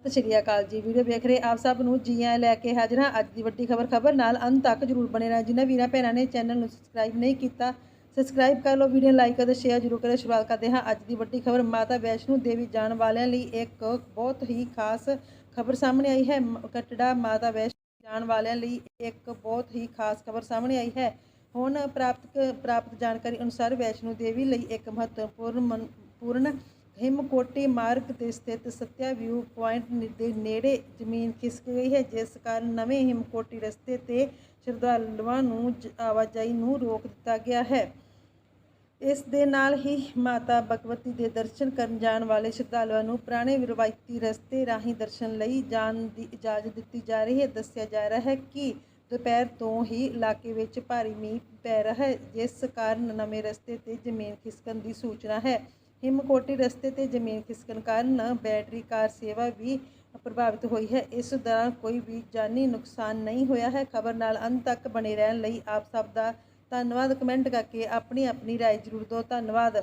ਸਤਿ ਸ਼੍ਰੀ ਅਕਾਲ ਜੀ। ਵੀਡੀਓ ਵੇਖ ਰਹੇ ਆਪ ਸਭ ਨੂੰ ਜੀ ਆਇਆਂ ਲੈ ਕੇ ਹਾਜ਼ਰ ਹਾਂ। ਅੱਜ ਦੀ ਵੱਡੀ ਖਬਰ ਖਬਰ ਨਾਲ ਅੰਤ ਤੱਕ ਜਰੂਰ ਬਣੇ ਰਹਿਣਾ ਜਿਨ੍ਹਾਂ ਵੀਰਾਂ ਭੈਣਾਂ ਨੇ ਚੈਨਲ ਨੂੰ ਸਬਸਕ੍ਰਾਈਬ ਨਹੀਂ ਕੀਤਾ, ਸਬਸਕ੍ਰਾਈਬ ਕਰ ਲਓ, ਵੀਡੀਓ ਲਾਈਕ ਅਤੇ ਸ਼ੇਅਰ ਜਰੂਰ ਕਰੇ ਸ਼ੁਰੂਆਤ ਕਰਦੇ ਹਾਂ ਅੱਜ ਦੀ ਵੱਡੀ ਖਬਰ। ਮਾਤਾ ਵੈਸ਼ਨੂ ਦੇਵੀ ਜਾਣ ਵਾਲਿਆਂ ਲਈ ਇੱਕ ਬਹੁਤ ਹੀ ਖਾਸ ਖਬਰ ਸਾਹਮਣੇ ਆਈ ਹੈ। ਮ- ਕਟੜਾ ਮਾਤਾ ਵੈਸ਼ਨੂ ਜਾਣ ਵਾਲਿਆਂ ਲਈ ਇੱਕ ਬਹੁਤ ਹੀ ਖਾਸ ਖਬਰ ਸਾਹਮਣੇ ਆਈ ਹੈ। ਹੁਣ ਪ੍ਰਾਪਤ ਪ੍ਰਾਪਤ ਜਾਣਕਾਰੀ ਅਨੁਸਾਰ ਵੈਸ਼ਨੂ ਦੇਵੀ ਲਈ ਇੱਕ ਮਹੱਤਵਪੂਰਨ, ਮਨ- ਪੂਰਨ ਹਿਮਕੋਟੀ ਮਾਰਗ ਤੇ ਸਥਿਤ ਸਤਿਆ ਵਿਊ ਪੁਆਇੰਟ ਦੇ ਨੇੜੇ ਜ਼ਮੀਨ ਖਿਸਕ ਗਈ ਹੈ, ਜਿਸ ਕਾਰਨ ਨਵੇਂ ਹਿਮਕੋਟੀ ਰਸਤੇ ਤੇ ਸ਼ਰਧਾਲੂਆਂ ਨੂੰ ਆਵਾਜਾਈ ਨੂੰ ਰੋਕ ਦਿੱਤਾ ਗਿਆ ਹੈ। ਇਸ ਦੇ ਨਾਲ ਹੀ ਮਾਤਾ ਭਗਵਤੀ ਦੇ ਦਰਸ਼ਨ ਕਰਨ ਜਾਣ ਵਾਲੇ ਸ਼ਰਧਾਲੂਆਂ ਨੂੰ ਪੁਰਾਣੇ ਰਵਾਇਤੀ ਰਸਤੇ ਰਾਹੀਂ ਦਰਸ਼ਨ ਲਈ ਜਾਣ ਦੀ ਇਜਾਜ਼ਤ ਦਿੱਤੀ ਜਾ ਰਹੀ ਹੈ। ਦੱਸਿਆ ਜਾ ਰਿਹਾ ਹੈ ਕਿ ਦੁਪਹਿਰ ਤੋਂ ਹੀ ਇਲਾਕੇ ਵਿੱਚ ਭਾਰੀ ਮੀਂਹ ਪੈ ਰਿਹਾ ਹੈ, ਜਿਸ ਕਾਰਨ ਨਵੇਂ ਰਸਤੇ ਤੇ ਜ਼ਮੀਨ ਖਿਸਕਣ ਦੀ ਸੂਚਨਾ ਹੈ। ਹਿਮਕੋਟੀ ਰਸਤੇ ਤੇ ਜ਼ਮੀਨ ਖਿਸਕਣ ਕਾਰਨ ਬੈਟਰੀ ਕਾਰ ਸੇਵਾ ਵੀ ਪ੍ਰਭਾਵਿਤ ਹੋਈ ਹੈ ਇਸ ਦੌਰਾਨ ਕੋਈ ਵੀ ਜਾਨੀ ਨੁਕਸਾਨ ਨਹੀਂ ਹੋਇਆ ਹੈ ਖਬਰ ਨਾਲ ਅੰਤ ਤੱਕ ਬਣੇ ਰਹਿਣ ਲਈ ਆਪ ਸਭ ਦਾ ਧੰਨਵਾਦ ਕਮੈਂਟ ਕਰਕੇ ਆਪਣੀ ਆਪਣੀ رائے ਜ਼ਰੂਰ ਦਿਓ ਧੰਨਵਾਦ